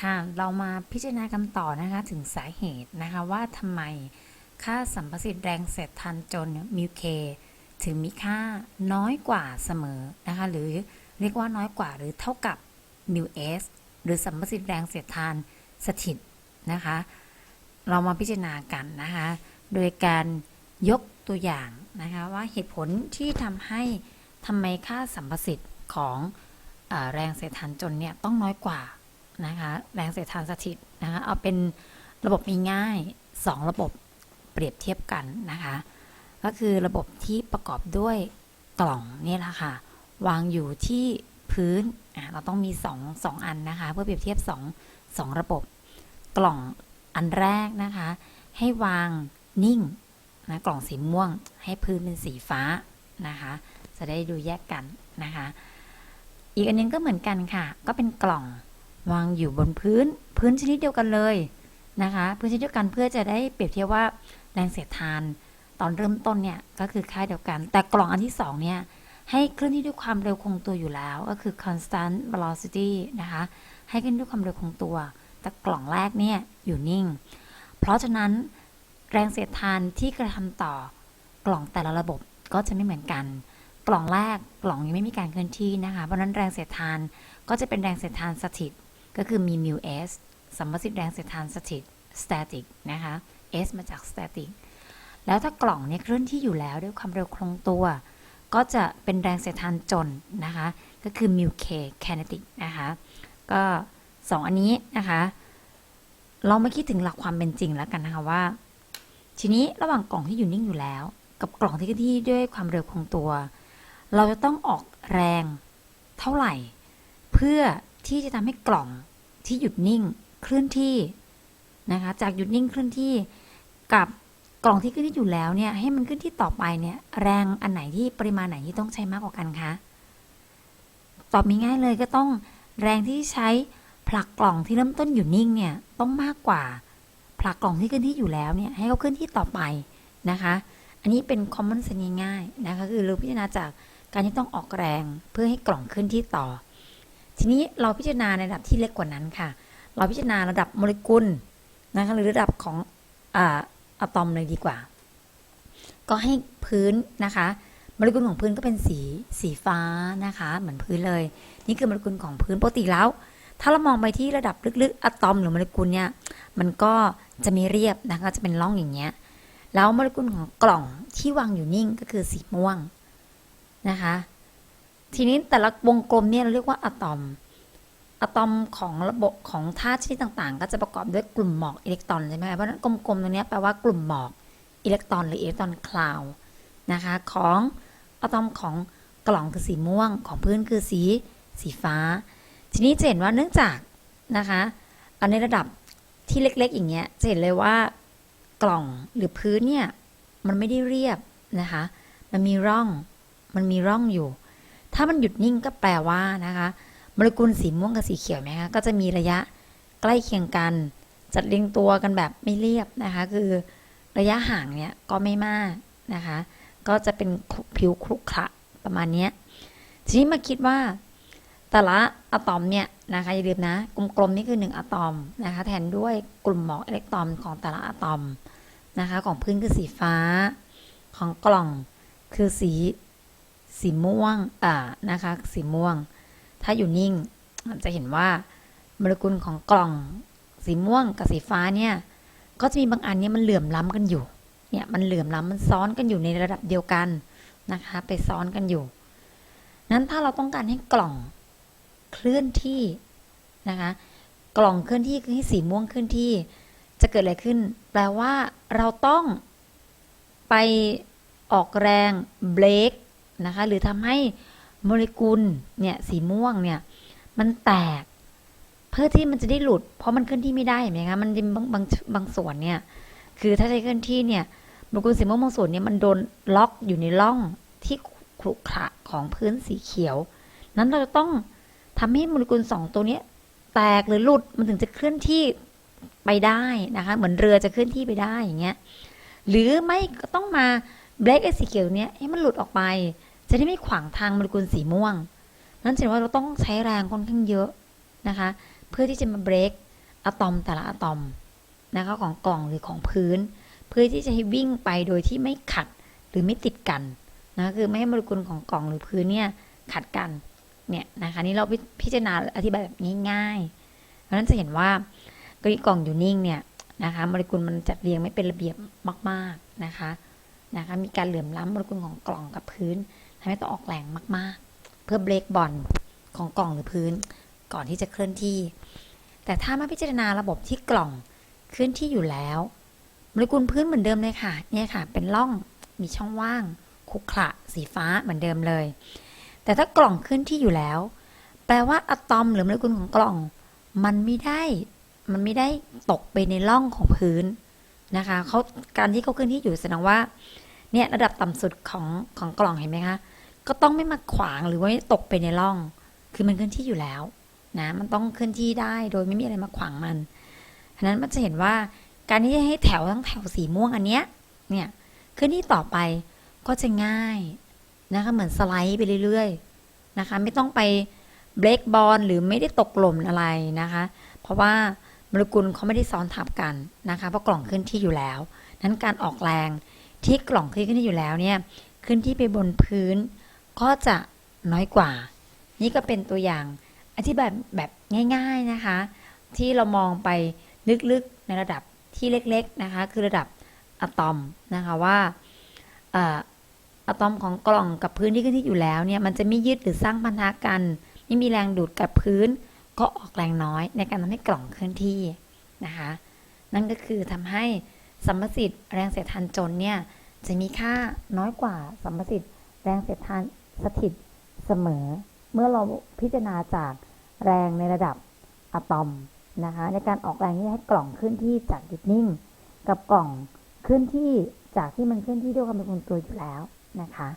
ค่ะ เรามาพิจารณากันต่อนะคะถึงสาเหตุนะคะว่าทำไมค่าสัมประสิทธิ์แรงเสียดทานจนมิวเคถึงมีค่าน้อยกว่าเสมอนะคะหรือเรียกว่าน้อยกว่าหรือเท่ากับมิวเอสหรือสัมประสิทธิ์แรงเสียดทานสถิตนะคะ เรามาพิจารณากันนะคะ โดยการยกตัวอย่างนะคะว่าเหตุผลที่ทำให้ทำไมค่าสัมประสิทธิ์ของอแรงเสียดทานจนเนี่ยต้องน้อยกว่า นะคะแรงเสียดทานสถิตนะคะเอาเป็นระบบง่ายๆสองระบบเปรียบเทียบกันนะคะ ก็คือระบบที่ประกอบด้วยกล่องนี่แหละค่ะ วางอยู่ที่พื้นเราต้องมีสองอันนะคะ เพื่อเปรียบเทียบสองสองระบบ กล่องอันแรกนะคะ ให้วางนิ่งนะกล่องสีม่วงให้พื้นเป็นสีฟ้านะคะ จะได้ดูแยกกันนะคะ อีกอันนึงก็เหมือนกันค่ะ ก็เป็นกล่อง วางอยู่บนพื้นพื้นชนิดเดียวกันเลยนะคะ พื้นชนิดเดียวกันเพื่อจะได้เปรียบเทียบว่าแรงเสียดทานตอนเริ่มต้นเนี่ยก็คือค่าเดียวกัน แต่กล่องอันที่สองเนี่ย ให้เคลื่อนที่ด้วยความเร็วคงตัวอยู่แล้ว ก็คือ constant velocity นะคะ ให้เคลื่อนด้วยความเร็วคงตัว แต่กล่องแรกเนี่ยอยู่นิ่ง เพราะฉะนั้นแรงเสียดทานที่กระทำต่อกล่องแต่ละระบบก็จะไม่เหมือนกัน กล่องแรกกล่องยังไม่มีการเคลื่อนที่นะคะ เพราะนั้นแรงเสียดทานก็จะเป็นแรงเสียดทานสถิต ก็คือมี mu s สัมประสิทธิ์แรงเสียดทานสถิต static นะคะ s มาจาก static แล้วถ้ากล่องเนี่ยเคลื่อนที่อยู่แล้วด้วยความเร็วคงตัว ก็จะเป็นแรงเสียดทานจนนะคะ ก็คือ mu k kinetic นะคะ ก็สองอันนี้นะคะเรามาคิดถึงหลักความเป็นจริงแล้วกันนะคะว่า ทีนี้ระหว่างกล่องที่อยู่นิ่งอยู่แล้ว กับกล่องที่เคลื่อนที่ด้วยความเร็วคงตัว เราจะต้องออกแรงเท่าไหร่ เพื่อ ที่จะทำให้กล่องที่หยุดนิ่งเคลื่อนที่นะคะ จากหยุดนิ่งเคลื่อนที่กับกล่องที่เคลื่อนที่อยู่แล้วเนี่ยให้มันเคลื่อนที่ต่อไปเนี่ยแรงอันไหนที่ปริมาณไหนที่ต้องใช้มากกว่ากันคะตอบง่ายเลยก็ต้องแรงที่ใช้ผลักกล่องที่เริ่มต้นอยู่นิ่งเนี่ยต้องมากกว่าผลักกล่องที่เคลื่อนที่อยู่แล้วเนี่ยให้เขาเคลื่อนที่ต่อไปนะคะ อันนี้เป็น common sense ง่ายๆนะคะคือเราพิจารณาจากการที่ต้องออกแรงเพื่อให้กล่องเคลื่อนที่ต่อ ทีนี้เราพิจารณาในระดับที่เล็กกว่านั้นค่ะ เราพิจารณาระดับโมเลกุลนะคะหรือระดับของอะตอมเลยดีกว่า ก็ให้พื้นนะคะโมเลกุลของพื้นก็เป็นสีสีฟ้านะคะ เหมือนพื้นเลย นี่คือโมเลกุลของพื้นปกติแล้ว ถ้าเรามองไปที่ระดับลึกๆอะตอมหรือโมเลกุลเนี่ยมันก็จะไม่เรียบนะคะจะเป็นร่องอย่างเงี้ยแล้วโมเลกุลของกล่องที่วางอยู่นิ่งก็คือสีม่วงนะคะ ทีนี้แต่ละวงกลมเนี่ยเราเรียกว่าอะตอม อะตอมของระบบของธาตุชนิดต่างๆ ก็จะประกอบด้วยกลุ่มหมอกอิเล็กตรอนใช่ไหมเพราะฉะนั้นกลมๆตรงนี้แปลว่ากลุ่มหมอกอิเล็กตรอนหรืออิเล็กตรอนคลาวนะคะของอะตอมของกล่องคือสีม่วงของพื้นคือสีสีฟ้า ทีนี้จะเห็นว่าเนื่องจากนะคะอันในระดับที่เล็ก ๆ อย่างเงี้ยจะเห็นเลยว่ากล่องหรือพื้นเนี่ยมันไม่ได้เรียบนะคะ มันมีร่อง มันมีร่องอยู่ ถ้ามันหยุดนิ่งก็แปลว่านะคะโมเลกุลสีม่วงกับสีเขียวไหมคะก็จะมีระยะใกล้เคียงกัน จัดเรียงตัวกันแบบไม่เรียบนะคะ คือระยะห่างเนี่ยก็ไม่มากนะคะ ก็จะเป็นผิวครุขระประมาณนี้ทีนี้มาคิดว่าแต่ละอะตอมเนี่ยนะคะอย่าลืมนะกลมๆนี่คือ 1 อะตอมนะคะแทนด้วยกลุ่มหมอกอิเล็กตรอนของแต่ละอะตอมนะคะ ของพื้นคือสีฟ้า ของกล่องคือสี สีม่วงอ่านะคะสีม่วง ถ้าอยู่นิ่งจะเห็นว่าโมเลกุลของกล่องสีม่วงกับสีฟ้าเนี่ยก็จะมีบางอันเนี่ยมันเหลื่อมล้ำกันอยู่เนี่ยมันเหลื่อมล้ำมันซ้อนกันอยู่ในระดับเดียวกันนะคะไปซ้อนกันอยู่ นั้นถ้าเราต้องการให้กล่องเคลื่อนที่นะคะกล่องเคลื่อนที่คือให้สีม่วงเคลื่อนที่จะเกิดอะไรขึ้น แปลว่าเราต้องไปออกแรงเบรก นะคะ หรือทำให้โมเลกุลเนี่ยสีม่วงเนี่ยมันแตก เพื่อที่มันจะได้หลุด เพราะมันเคลื่อนที่ไม่ได้เห็นไหมคะมันบางบางบางส่วนเนี่ยคือถ้าใช้เคลื่อนที่เนี่ยโมเลกุลสีม่วงบางส่วนเนี่ยมันโดนล็อกอยู่ในร่องที่ขรุขระของพื้นสีเขียว นั้นเราจะต้องทำให้โมเลกุลสองตัวนี้แตกหรือหลุดมันถึงจะเคลื่อนที่ไปได้นะคะ เหมือนเรือจะเคลื่อนที่ไปได้อย่างเงี้ยหรือไม่ก็ต้องมาเบรกไอ้สีเขียวเนี้ยให้มันหลุดออกไป จะได้ไม่ขวางทางโมเลกุลสีม่วง นั่นแสดงว่าเราต้องใช้แรงค่อนข้างเยอะนะคะ เพื่อที่จะมาเบรกอะตอมแต่ละอะตอมนะคะของกล่องหรือของพื้น เพื่อที่จะให้วิ่งไปโดยที่ไม่ขัดหรือไม่ติดกันนะคือไม่ให้โมเลกุลของกล่องหรือพื้นเนี่ยขัดกันเนี่ยนะคะนี่เราพิพิจารณาอธิบายแบบง่ายๆเพราะฉะนั้นจะเห็นว่ากรณีกล่องอยู่นิ่งเนี่ยนะคะโมเลกุลมันจัดเรียงไม่เป็นระเบียบมาก ๆนะคะนะคะมีการเหลื่อมล้ำโมเลกุลของกล่องกับพื้น ทำให้ต้องออกแรงมากๆ เพื่อเบรกบอลของกล่องหรือพื้น ก่อนที่จะเคลื่อนที่ แต่ถ้ามาพิจารณาระบบที่กล่องเคลื่อนที่อยู่แล้วโมเลกุลพื้นเหมือนเดิมเลยค่ะ เนี่ยค่ะ เป็นร่องมีช่องว่างขรุขระสีฟ้าเหมือนเดิมเลย แต่ถ้ากล่องเคลื่อนที่อยู่แล้ว แปลว่าอะตอมหรือโมเลกุลของกล่อง มันไม่ได้มันไม่ได้ตกไปในร่องของพื้นนะคะเขาการที่เขาเคลื่อนที่อยู่แสดงว่าเนี่ยระดับต่ำสุดของของกล่องเห็นไหมคะ ก็ต้องไม่มาขวางหรือว่าตกไปในร่อง คือมันเคลื่อนที่อยู่แล้วนะ มันต้องเคลื่อนที่ได้โดยไม่มีอะไรมาขวางมันฉะนั้นมันจะเห็นว่าการที่จะให้แถวทั้งแถวสีม่วงอันเนี้ย เนี่ยเคลื่อนที่ต่อไปก็จะง่ายนะคะเหมือนสไลด์ไปเรื่อยๆนะคะ ไม่ต้องไปเบรกบอลหรือไม่ได้ตกหล่มอะไรนะคะ เพราะว่าโมเลกุลเขาไม่ได้ซ้อนทับกันนะคะเพราะกล่องเคลื่อนที่อยู่แล้ว นั้นการออกแรงที่กล่องเคลื่อนที่อยู่แล้วเนี่ยเคลื่อนที่ไปบนพื้น ก็จะน้อยกว่า นี่ก็เป็นตัวอย่างอธิบายแบบง่าย ๆนะคะ ที่เรามองไปลึกๆในระดับที่เล็กๆนะคะ คือระดับอะตอมนะคะว่าเอ่ออะตอมของกล่องกับพื้นที่ขึ้นที่อยู่แล้วเนี่ยมันจะไม่ยึดหรือสร้างพันธะกัน ไม่มีแรงดูดกับพื้น ก็ออกแรงน้อยในการทำให้กล่องเคลื่อนที่นะคะ นั่นก็คือทำให้สัมประสิทธิ์แรงเสียดทานจนเนี่ยจะมีค่าน้อยกว่าสัมประสิทธิ์ แรงเสียดทานสถิตเสมอ เมื่อเราพิจารณาจากแรงในระดับอะตอมนะคะในการออกแรงที่ให้กล่องเคลื่อนที่จากหยุดนิ่ง กับกล่องเคลื่อนที่จากที่มันเคลื่อนที่ด้วยความเป็นคนตัวอยู่แล้วนะคะ